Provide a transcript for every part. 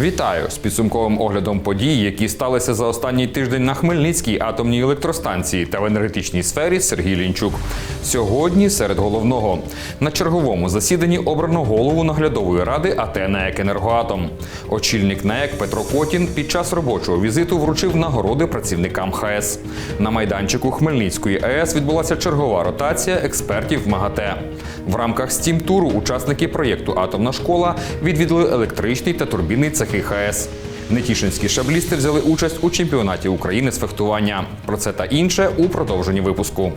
Вітаю з підсумковим оглядом подій, які сталися за останній тиждень на Хмельницькій атомній електростанції та в енергетичній сфері Сергій Лінчук. Сьогодні серед головного на черговому засіданні обрано голову наглядової ради АТ «НАЕК Енергоатом. Очільник НАЕК Петро Котін під час робочого візиту вручив нагороди працівникам ХАЕС. На майданчику Хмельницької АЕС відбулася чергова ротація експертів МАГАТЕ. В рамках стім туру учасники проєкту Атомна школа відвідали електричний та турбінний цехи ХАЕС. Нетішинські шаблісти взяли участь у чемпіонаті України з фехтування. Про це та інше у продовженні випуску.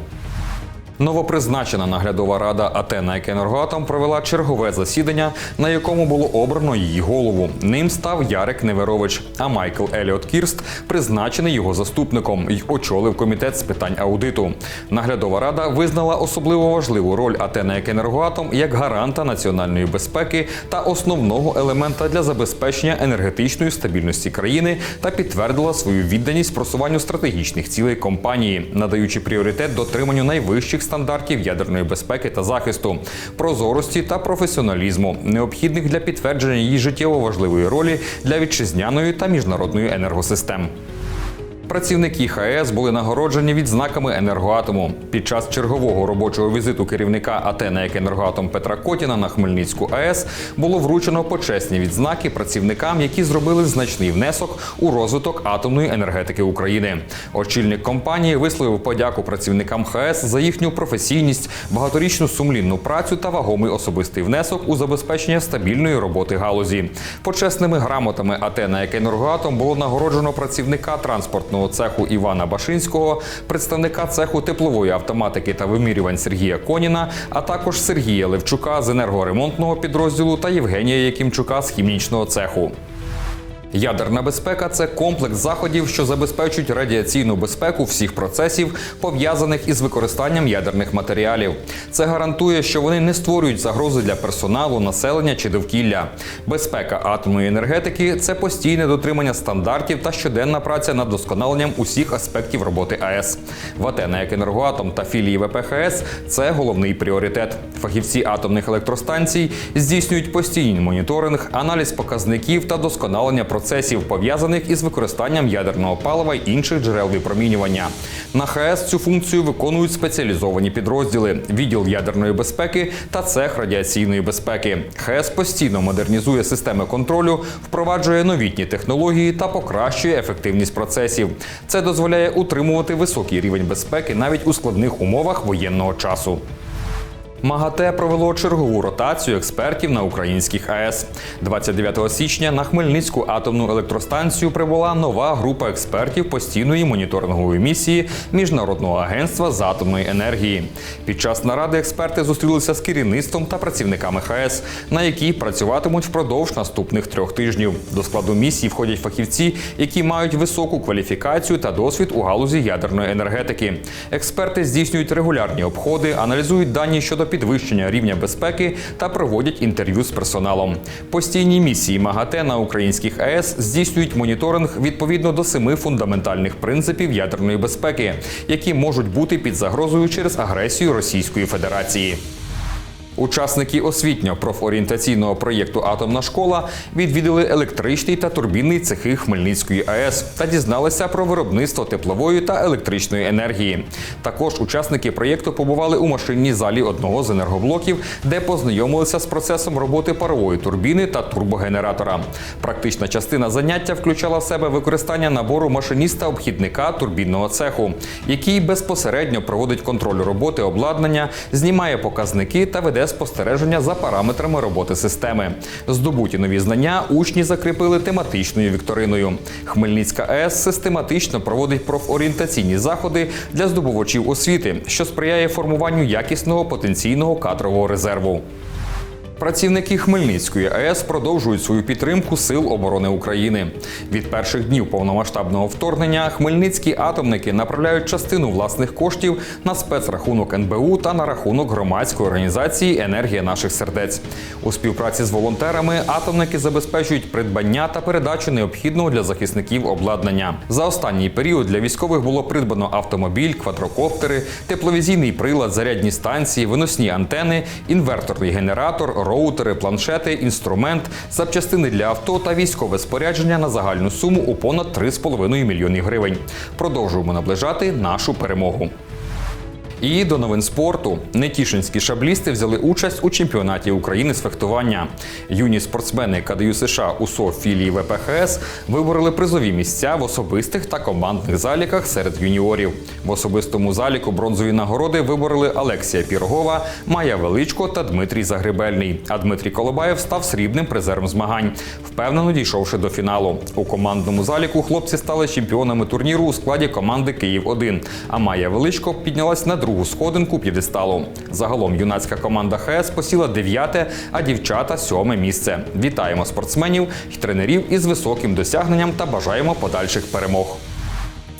Новопризначена наглядова рада АТ «НАЕК Енергоатом» провела чергове засідання, на якому було обрано її голову. Ним став Ярик Неверович, а Майкл Еліот Кірст призначений його заступником і очолив комітет з питань аудиту. Наглядова рада визнала особливо важливу роль АТ «НАЕК Енергоатом як гаранта національної безпеки та основного елемента для забезпечення енергетичної стабільності країни та підтвердила свою відданість просуванню стратегічних цілей компанії, надаючи пріоритет дотриманню найвищих стандартів ядерної безпеки та захисту, прозорості та професіоналізму, необхідних для підтвердження її життєво важливої ролі для вітчизняної та міжнародної енергосистем. Працівники ХАЕС були нагороджені відзнаками енергоатому. Під час чергового робочого візиту керівника АТ «НАЕК Енергоатом Петра Котіна на Хмельницьку АЕС було вручено почесні відзнаки працівникам, які зробили значний внесок у розвиток атомної енергетики України. Очільник компанії висловив подяку працівникам ХАЕС за їхню професійність, багаторічну сумлінну працю та вагомий особистий внесок у забезпечення стабільної роботи галузі. Почесними грамотами АТ «НАЕК Енергоатом було нагороджено працівника транспортного цеху Івана Башинського, представника цеху теплової автоматики та вимірювань Сергія Коніна, а також Сергія Левчука з енергоремонтного підрозділу та Євгенія Якимчука з хімічного цеху. Ядерна безпека це комплекс заходів, що забезпечують радіаційну безпеку всіх процесів, пов'язаних із використанням ядерних матеріалів. Це гарантує, що вони не створюють загрози для персоналу, населення чи довкілля. Безпека атомної енергетики це постійне дотримання стандартів та щоденна праця над досконаленням усіх аспектів роботи АЕС. В АТ «НАЕК Енергоатом та філії ВПХС це головний пріоритет. Фахівці атомних електростанцій здійснюють постійний моніторинг, аналіз показників та досконалення процесів процесів, пов'язаних із використанням ядерного палива й інших джерел випромінювання. На ХАЕС цю функцію виконують спеціалізовані підрозділи: відділ ядерної безпеки та цех радіаційної безпеки. ХАЕС постійно модернізує системи контролю, впроваджує новітні технології та покращує ефективність процесів. Це дозволяє утримувати високий рівень безпеки навіть у складних умовах воєнного часу. МАГАТЕ провело чергову ротацію експертів на українських АЕС. 29 січня на Хмельницьку атомну електростанцію прибула нова група експертів постійної моніторингової місії Міжнародного агентства з атомної енергії. Під час наради експерти зустрілися з керівництвом та працівниками ХАЕС, на якій працюватимуть впродовж наступних трьох тижнів. До складу місії входять фахівці, які мають високу кваліфікацію та досвід у галузі ядерної енергетики. Експерти здійснюють регулярні обходи, аналізують дані щодо підвищення рівня безпеки та проводять інтерв'ю з персоналом. Постійні місії МАГАТЕ на українських АЕС здійснюють моніторинг відповідно до семи фундаментальних принципів ядерної безпеки, які можуть бути під загрозою через агресію Російської Федерації. Учасники освітньо-профорієнтаційного проєкту Атомна школа відвідали електричний та турбінний цехи Хмельницької АЕС та дізналися про виробництво теплової та електричної енергії. Також учасники проєкту побували у машинній залі одного з енергоблоків, де познайомилися з процесом роботи парової турбіни та турбогенератора. Практична частина заняття включала в себе використання набору машиніста-обхідника турбінного цеху, який безпосередньо проводить контроль роботи обладнання, знімає показники та веде спостереження за параметрами роботи системи. Здобуті нові знання учні закріпили тематичною вікториною. Хмельницька АЕС систематично проводить профорієнтаційні заходи для здобувачів освіти, що сприяє формуванню якісного потенційного кадрового резерву. Працівники Хмельницької АЕС продовжують свою підтримку Сил оборони України. Від перших днів повномасштабного вторгнення хмельницькі атомники направляють частину власних коштів на спецрахунок НБУ та на рахунок громадської організації Енергія наших сердець. У співпраці з волонтерами атомники забезпечують придбання та передачу необхідного для захисників обладнання. За останній період для військових було придбано автомобіль, квадрокоптери, тепловізійний прилад, зарядні станції, виносні антени, інверторний генератор роутери, планшети, інструмент, запчастини для авто та військове спорядження на загальну суму у понад 3,5 мільйони гривень. Продовжуємо наближати нашу перемогу. І до новин спорту нетішинські шаблісти взяли участь у чемпіонаті України з фехтування. Юні спортсмени КДЮ США УСО філії ВПХС вибороли призові місця в особистих та командних заліках серед юніорів. В особистому заліку бронзові нагороди вибороли Алексія Пірогова, Майя Величко та Дмитрій Загребельний. А Дмитрій Колобаєв став срібним призером змагань, впевнено дійшовши до фіналу. У командному заліку хлопці стали чемпіонами турніру у складі команди Київ 1 А Майя Величко піднялась на другу сходинку п'єдесталу. Загалом юнацька команда ХС посіла дев'яте, а дівчата сьоме місце. Вітаємо спортсменів і тренерів із високим досягненням та бажаємо подальших перемог.